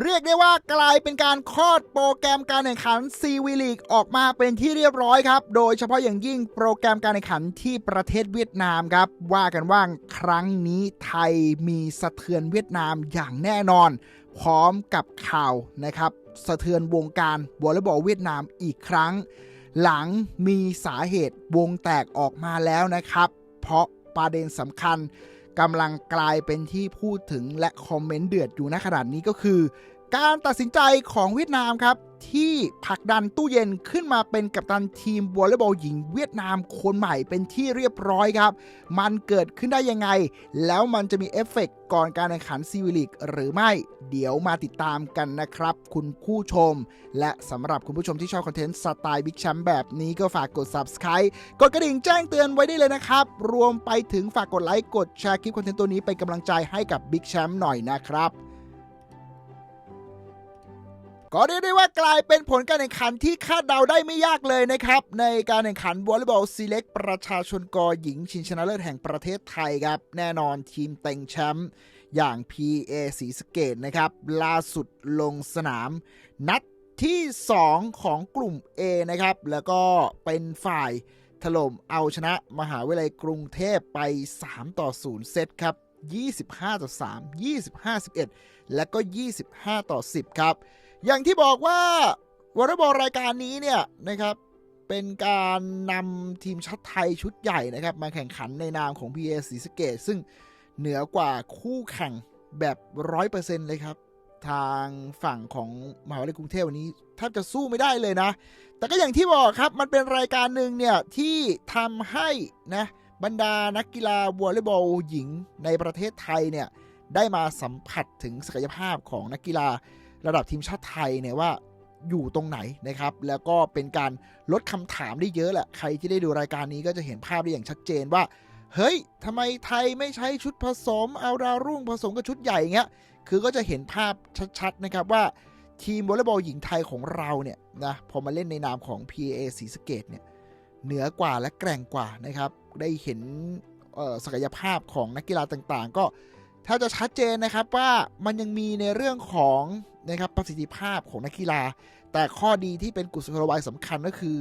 เรียกได้ว่ากลายเป็นการคลอดโปรแกรมการแข่งขันซีวีลีกออกมาเป็นที่เรียบร้อยครับ โดยเฉพาะอย่างยิ่งโปรแกรมการแข่งขันที่ประเทศเวียดนามครับ ว่ากันว่าครั้งนี้ไทยมีสะเทือนเวียดนามอย่างแน่นอน พร้อมกับข่าวนะครับ สะเทือนวงการวอลเลย์บอลเวียดนามอีกครั้ง หลังมีสาเหตุวงแตกออกมาแล้วนะครับ เพราะประเด็นสำคัญ กำลังกลายเป็นที่พูดถึงและคอมเมนต์เดือดอยู่ณขนาดนี้ก็คือ การตัดสินใจของเวียดนามครับ ที่ผลักดันตู้เย็นขึ้นมาเป็นกัปตันทีมวอลเลย์บอลหญิงเวียดนามคนใหม่เป็นที่เรียบร้อยครับ มันเกิดขึ้นได้ยังไง แล้วมันจะมีเอฟเฟกต์ก่อนการแข่งขันซีวิลิกหรือไม่ เดี๋ยวมาติดตามกันนะครับ คุณผู้ชม และสำหรับคุณผู้ชมที่ชอบคอนเทนต์สไตล์บิ๊กแชมป์แบบนี้ก็ฝากกด subscribe กดกระดิ่งแจ้งเตือนไว้ได้เลยนะครับ รวมไปถึงฝากกดไลค์กดแชร์คลิปคอนเทนต์ตัวนี้เป็นกำลังใจให้กับบิ๊กแชมป์หน่อยนะครับ ก็เรียกได้ว่ากลายเป็นผลการแข่งขันที่คาดเดาได้ไม่ยากเลยนะครับ ในการแข่งขันวอลเลย์บอลซีเล็กประชาชนกอหญิงชิงชนะเลิศแห่งประเทศไทยครับ แน่นอนทีมเต็งแชมป์อย่าง PA ศรีสเกดนะครับ ล่าสุดลงสนาม นัดที่ 2 ของกลุ่ม A นะครับ แล้วก็เป็นฝ่ายถล่มเอาชนะมหาวิทยาลัยกรุงเทพไป 3 ต่อ 0 เซตครับ 25 ต่อ 3 25 11 และก็ 25 ต่อ 10 ครับ อย่างที่บอกว่าวอลเลย์บอลรายการนี้เนี่ยนะครับเป็นการนำทีมชาติไทยชุดใหญ่นะครับ มาแข่งขันในนามของ PA ศรีสเกดซึ่งเหนือกว่าคู่แข่งแบบร้อยเปอร์เซ็นต์เลยครับ ทางฝั่งของมหาวิทยาลัยกรุงเทพวันนี้แทบจะสู้ไม่ได้เลยนะ แต่ก็อย่างที่บอกครับมันเป็นรายการหนึ่งเนี่ยที่ทำให้นะบรรดานักกีฬาวอลเลย์บอลหญิงในประเทศไทยเนี่ยได้มาสัมผัสถึงศักยภาพของนักกีฬา ระดับทีมชาติไทยเนี่ยว่าอยู่ตรงไหนนะครับ แล้วก็เป็นการลดคำถามได้เยอะแหละ ใครที่ได้ดูรายการนี้ก็จะเห็นภาพได้อย่างชัดเจนว่า เฮ้ยทำไมไทยไม่ใช้ชุดผสม เอาดาวรุ่งผสมกับชุดใหญ่เงี้ย คือก็จะเห็นภาพชัดๆนะครับว่าทีมวอลเลย์บอลหญิงไทยของเราเนี่ยนะ พอมาเล่นในนามของ PA ศรีสเกดเนี่ย เหนือกว่าและแกร่งกว่านะครับ ได้เห็นศักยภาพของนักกีฬาต่างๆ ก็ถ้าจะชัดเจนนะครับว่ามันยังมีในเรื่องของ นะครับประสิทธิภาพของนักกีฬา แต่ข้อดีที่เป็นกุศโลบายสำคัญก็คือ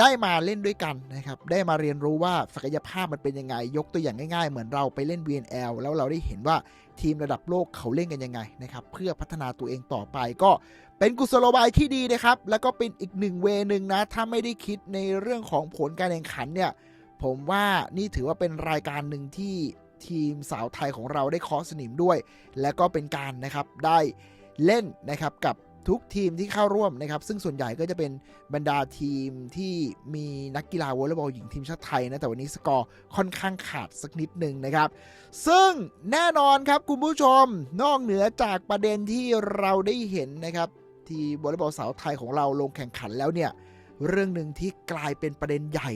ได้มาเล่นด้วยกันนะครับ ได้มาเรียนรู้ว่าศักยภาพมันเป็นยังไง ยกตัวอย่างง่ายๆ เหมือนเราไปเล่น VNL แล้วเราได้เห็นว่าทีมระดับโลกเขาเล่นกันยังไงนะครับ เพื่อพัฒนาตัวเองต่อไปก็เป็นกุศโลบายที่ดีนะครับ แล้วก็เป็นอีกหนึ่งเวนึงนะ ถ้าไม่ได้คิดในเรื่องของผลการแข่งขันเนี่ย ผมว่านี่ถือว่าเป็นรายการหนึ่งที่ทีมสาวไทยของเราได้เคอสนิมด้วย และก็เป็นการนะครับได้ เล่นนะครับกับทุกทีมที่เข้าร่วมนะครับ ซึ่งส่วนใหญ่ก็จะเป็นบรรดาทีมที่มีนักกีฬาวอลเลย์บอลหญิงทีมชาติไทยนะ แต่วันนี้สกอร์ค่อนข้างขาดสักนิดหนึ่งนะครับ ซึ่งแน่นอนครับคุณผู้ชม นอกเหนือจากประเด็นที่เราได้เห็นนะครับ ที่วอลเลย์บอลสาวไทยของเราลงแข่งขันแล้วเนี่ย เรื่องหนึ่งที่กลายเป็นประเด็นใหญ่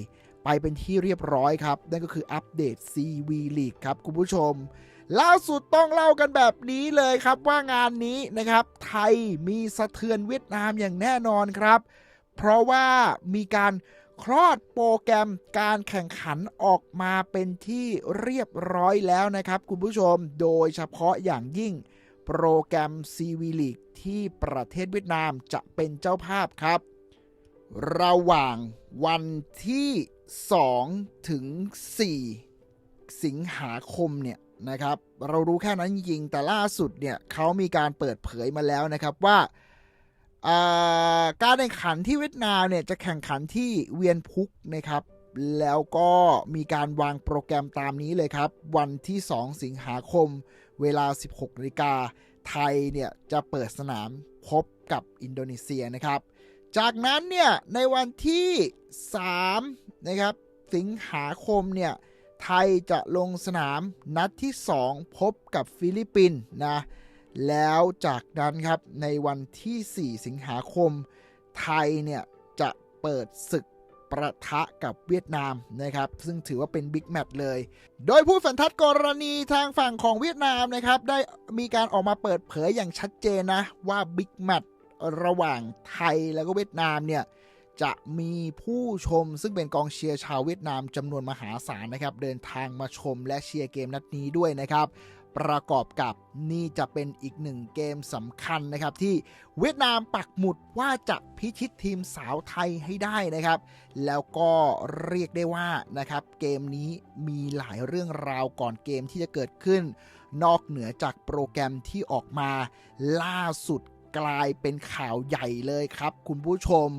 ไปเป็นที่เรียบร้อยครับ นั่นก็คืออัปเดต CV League ครับคุณผู้ชม ล่าสุดต้องเล่ากันแบบนี้เลยครับว่างานนี้นะครับ ไทยมีสะเทือนเวียดนามอย่างแน่นอนครับ เพราะว่ามีการคลอดโปรแกรมการแข่งขันออกมาเป็นที่เรียบร้อยแล้วนะครับ คุณผู้ชมโดยเฉพาะอย่างยิ่ง โปรแกรม CV League ที่ประเทศเวียดนามจะเป็นเจ้าภาพครับ ระหว่างวันที่ 2 ถึง 4 สิงหาคมเนี่ย นะครับ เรารู้แค่นั้นจริงแต่ล่าสุดเนี่ยเขามีการเปิดเผยมาแล้วนะครับว่าอ่าการแข่งขันที่เวียดนามเนี่ยจะแข่งขันที่เวียนพุกนะครับ แล้วก็มีการวางโปรแกรมตามนี้เลยครับ วันที่ 2 สิงหาคม เวลา 16นาฬิกาไทยเนี่ยจะเปิดสนามพบกับอินโดนีเซียนะครับ จากนั้นเนี่ยในวันที่ 3 นะครับ สิงหาคมเนี่ย ไทยจะลงสนามนัดที่ 2 พบกับฟิลิปปินส์นะ แล้วจากนั้นครับในวันที่ 4 สิงหาคม ไทยเนี่ยจะเปิดศึกประทะกับเวียดนามนะครับ ซึ่งถือว่าเป็นบิ๊กแมตช์เลย โดยผู้สันทัดกรณีทางฝั่งของเวียดนามนะครับ ได้มีการออกมาเปิดเผยอย่างชัดเจนนะ ว่าบิ๊กแมตช์ระหว่างไทยแล้วก็เวียดนามเนี่ย จะมีผู้ชมซึ่งเป็นกองเชียร์ชาวเวียดนามจำนวนมหาศาลนะครับ เดินทางมาชมและเชียร์เกมนัดนี้ด้วยนะครับ ประกอบกับนี่จะเป็นอีกหนึ่งเกมสำคัญนะครับ ที่เวียดนามปักหมุดว่าจะพิชิตทีมสาวไทยให้ได้นะครับ แล้วก็เรียกได้ว่านะครับ เกมนี้มีหลายเรื่องราวก่อนเกมที่จะเกิดขึ้น นอกเหนือจากโปรแกรมที่ออกมา ล่าสุดกลายเป็นข่าวใหญ่เลยครับ คุณผู้ชม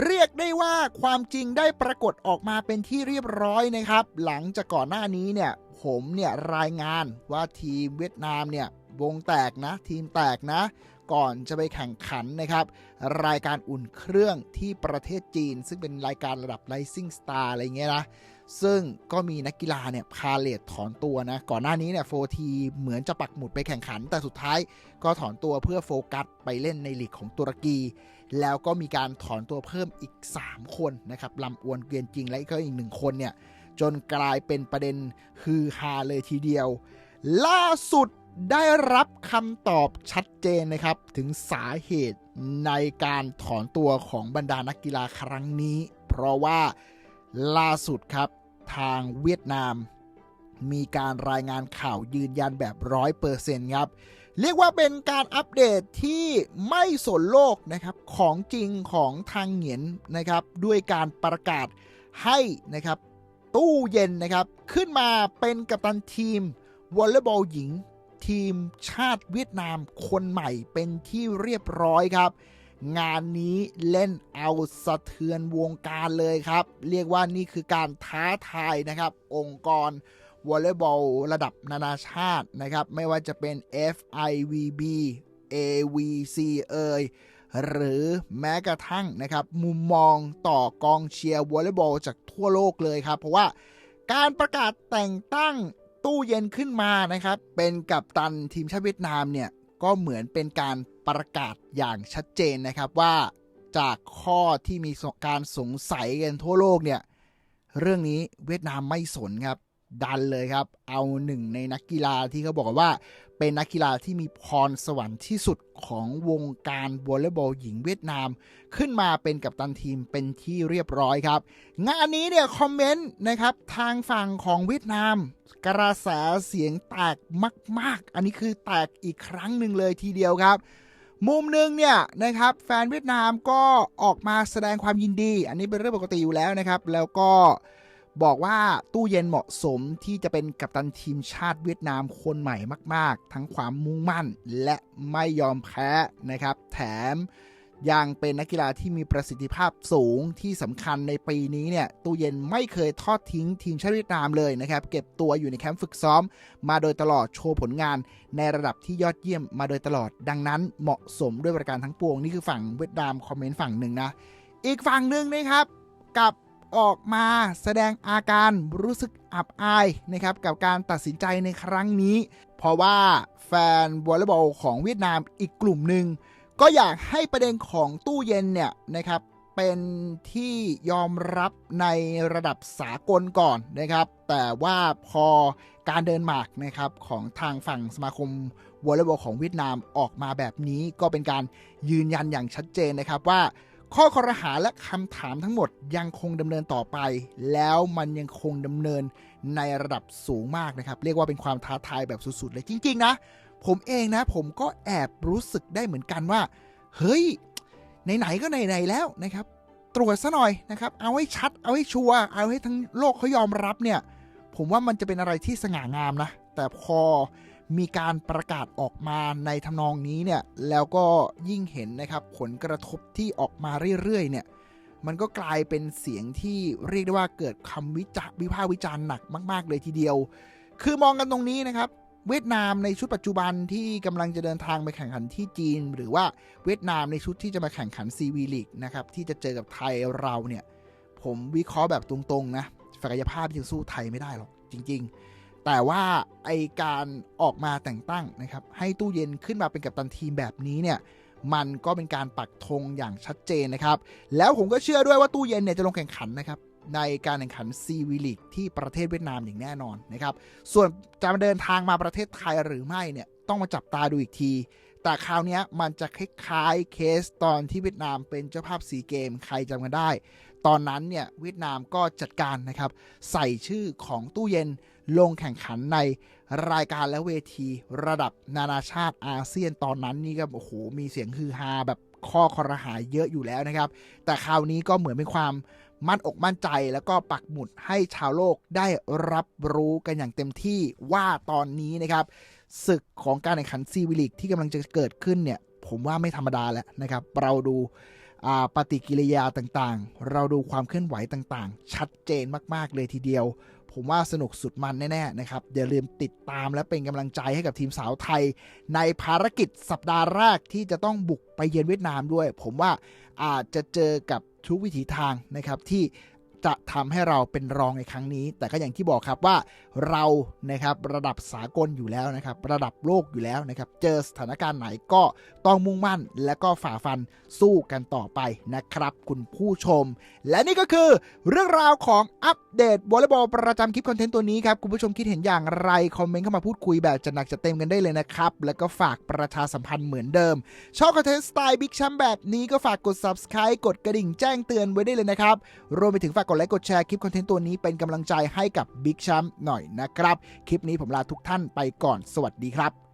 เรียกได้ว่าความจริงได้ปรากฏออกมาเป็นที่เรียบร้อยนะครับ หลังจากก่อนหน้านี้เนี่ย ผมเนี่ยรายงานว่าทีมเวียดนามเนี่ยวงแตกนะ ทีมแตกนะ ก่อนจะไปแข่งขันนะครับ รายการอุ่นเครื่องที่ประเทศจีน ซึ่งเป็นรายการระดับ Rising Star อะไรเงี้ยนะ ซึ่งก็มีนักกีฬาเนี่ยพาเลทถอนตัวนะ ก่อนหน้านี้เนี่ยโฟทีเหมือนจะปักหมุดไปแข่งขัน แต่สุดท้ายก็ถอนตัวเพื่อโฟกัสไปเล่นในลีกของตุรกี แล้วก็มีการถอนตัวเพิ่มอีก 3 คนนะครับลำอวนเกวียนจริงและก็อีกหนึ่งคนเนี่ย จนกลายเป็นประเด็นฮือฮาเลยทีเดียว ล่าสุดได้รับคำตอบชัดเจนนะครับ ถึงสาเหตุในการถอนตัวของบรรดานักกีฬาครั้งนี้ เพราะว่าล่าสุดครับทางเวียดนาม มีการรายงานข่าวยืนยันแบบร้อยเปอร์เซ็นต์ครับ เรียกว่าเป็นการอัปเดตที่ไม่สนโลกนะครับของจริงของทางเหงียนนะครับด้วยการประกาศให้นะครับตู้เย็นนะครับขึ้นมาเป็นกัปตันทีมวอลเลย์บอลหญิง ทีมชาติเวียดนามคนใหม่เป็นที่เรียบร้อยครับ งานนี้เล่นเอาสะเทือนวงการเลยครับ เรียกว่านี่คือการท้าทายนะครับ องค์กร วอลเลย์บอลระดับนานาชาตินะครับ ไม่ว่าจะเป็น FIVB AVC เอ่ยหรือแม้กระทั่งนะครับ มุมมองต่อกองเชียร์วอลเลย์บอลจากทั่วโลกเลยครับ เพราะว่าการประกาศแต่งตั้งตู้เย็นขึ้นมานะครับ เป็นกัปตันทีมชาติเวียดนามเนี่ย ก็เหมือนเป็นการประกาศอย่างชัดเจนนะครับว่าจากข้อที่มีการสงสัยกันทั่วโลกเนี่ย เรื่องนี้เวียดนามไม่สนครับ ดันเลยครับ เอาหนึ่งในนักกีฬาที่เขาบอกว่า เป็นนักกีฬาที่มีพรสวรรค์ที่สุดของวงการวอลเลย์บอลหญิงเวียดนาม ขึ้นมาเป็นกัปตันทีมเป็นที่เรียบร้อยครับ งานนี้เนี่ยคอมเมนต์นะครับทางฝั่งของเวียดนาม กระแสเสียงแตกมาก ๆ อันนี้คือแตกอีกครั้งหนึ่งเลยทีเดียวครับมุมหนึ่งเนี่ยนะครับแฟนเวียดนามก็ออกมาแสดงความยินดี อันนี้เป็นเรื่องปกติอยู่แล้วนะครับ แล้วก็ บอกว่าตู้เย็นเหมาะสมที่จะเป็นกัปตันทีมชาติเวียดนามคนใหม่มาก ๆ ทั้งความมุ่งมั่นและไม่ยอมแพ้นะครับ แถมยังเป็นนักกีฬาที่มีประสิทธิภาพสูงที่สำคัญในปีนี้เนี่ยตู้เย็นไม่เคยทอดทิ้งทีมชาติเวียดนามเลยนะครับ เก็บตัวอยู่ในแคมป์ฝึกซ้อม มาโดยตลอดโชว์ผลงาน ในระดับที่ยอดเยี่ยมมาโดยตลอด ดังนั้นเหมาะสมด้วยประการทั้งปวงนี่คือฝั่งเวียดนามคอมเมนต์ฝั่งหนึ่งนะ อีกฝั่งหนึ่งนะครับกับ ออกมาแสดงอาการรู้สึกอับอายนะครับกับการตัดสินใจในครั้งนี้ เพราะว่าแฟนวอลเลย์บอลของเวียดนามอีกกลุ่มหนึ่งก็อยากให้ประเด็นของตู้เย็นเนี่ยนะครับเป็นที่ยอมรับในระดับสากลก่อนนะครับ แต่ว่าพอการเดินหมากนะครับของทางฝั่งสมาคมวอลเลย์บอลของเวียดนามออกมาแบบนี้ก็เป็นการยืนยันอย่างชัดเจนนะครับว่า ข้อคอรหาและคำถามทั้งหมดยังคงดำเนินต่อไป แล้วมันยังคงดำเนินในระดับสูงมากนะครับ เรียกว่าเป็นความท้าทายแบบสุดๆเลยจริง ๆ นะ ผมเองนะผมก็แอบรู้สึกได้เหมือนกันว่า เฮ้ย ไหน ๆ ก็ไหน ๆ แล้วนะครับ ตรวจซะหน่อยนะครับ เอาให้ชัด เอาให้ชัวร์เอาให้ทั้งโลกเขายอมรับเนี่ย ผมว่ามันจะเป็นอะไรที่สง่างามนะ แต่พอ มีการประกาศออกมาในทำนองนี้เนี่ยแล้วก็ยิ่งเห็นนะครับผลกระทบที่ออกมาเรื่อยๆเนี่ยมันก็กลายเป็นเสียงที่เรียกได้ว่าเกิดคำวิจารวิพากษ์วิจารณ์หนักมาก ๆ เลยทีเดียว คือมองกันตรงนี้นะครับ เวียดนามในชุดปัจจุบันที่กำลังจะเดินทางไปแข่งขันที่จีน หรือว่าเวียดนามในชุดที่จะมาแข่งขันซีวีลีกนะครับที่จะเจอกับไทยเราเนี่ยผมวิเคราะห์แบบตรงๆนะศักยภาพยังสู้ไทยไม่ได้หรอกจริง ๆ แต่ว่าไอการออกมาแต่งตั้งนะครับ ให้ตู้เย็นขึ้นมาเป็นกัปตันทีมแบบนี้เนี่ยมันก็เป็นการปักธงอย่างชัดเจนนะครับ แล้วผมก็เชื่อด้วยว่าตู้เย็นเนี่ยจะลงแข่งขันนะครับ ในการแข่งขันซีวีลีกที่ประเทศเวียดนามอย่างแน่นอนนะครับ ส่วนจะมาเดินทางมาประเทศไทยหรือไม่เนี่ยต้องมาจับตาดูอีกที แต่คราวนี้มันจะคล้ายๆเคสตอนที่เวียดนามเป็นเจ้าภาพซีเกมใครจำกันได้ ตอนนั้นเนี่ยเวียดนามก็จัดการนะครับ ใส่ชื่อของตู้เย็นลงแข่งขันในรายการและเวทีระดับนานาชาติอาเซียนตอนนั้นนี่ก็โอ้โหมีเสียงฮือฮาแบบข้อคอรหาเยอะอยู่แล้วนะครับ แต่คราวนี้ก็เหมือนเป็นความ มั่นอกมั่นใจแล้วก็ปักหมุดให้ชาวโลกได้รับรู้กันอย่างเต็มที่ว่าตอนนี้นะครับศึกของการแข่งขันซีวิลิกที่กำลังจะเกิดขึ้นเนี่ย ผมว่าไม่ธรรมดาแล้วนะครับ เราดูปฏิกิริยาต่างๆ เราดูความเคลื่อนไหวต่างๆ ชัดเจนมากๆเลยทีเดียว ผมว่าสนุกสุดมันแน่ๆนะครับอย่าลืมติดตามและเป็นกำลังใจให้กับทีมสาวไทย ในภารกิจสัปดาห์แรกที่จะต้องบุกไปเยือนเวียดนามด้วย ผมว่าอาจจะเจอกับ ทุกวิถีทางนะครับที่ จะทำให้เราเป็นรองในครั้งนี้ แต่ก็อย่างที่บอกครับว่าเรานะครับระดับสากลอยู่แล้วนะครับ ระดับโลกอยู่แล้วนะครับ เจอสถานการณ์ไหนก็ต้องมุ่งมั่น และก็ฝ่าฟันสู้กันต่อไปนะครับ คุณผู้ชม และนี่ก็คือ เรื่องราวของอัปเดตวอลเลย์บอลประจำคลิปคอนเทนต์ตัวนี้ครับ คุณผู้ชมคิดเห็นอย่างไร คอมเมนต์เข้ามาพูดคุยแบบจะหนักจะเต็มกันได้เลยนะครับ แล้วก็ฝากประชาสัมพันธ์เหมือนเดิม ชอบคอนเทนต์สไตล์บิ๊กแชมป์แบบนี้ก็ฝากกด subscribe กดกระดิ่งแจ้งเตือนไว้ได้เลยนะครับรวมไปถึงฝากดไลค์กดแชร์คลิปคอนเทนต์ตัวนี้เป็นกำลังใจให้กับบิ๊กแชมป์หน่อยนะครับ คลิปนี้ผมลาทุกท่านไปก่อนสวัสดีครับ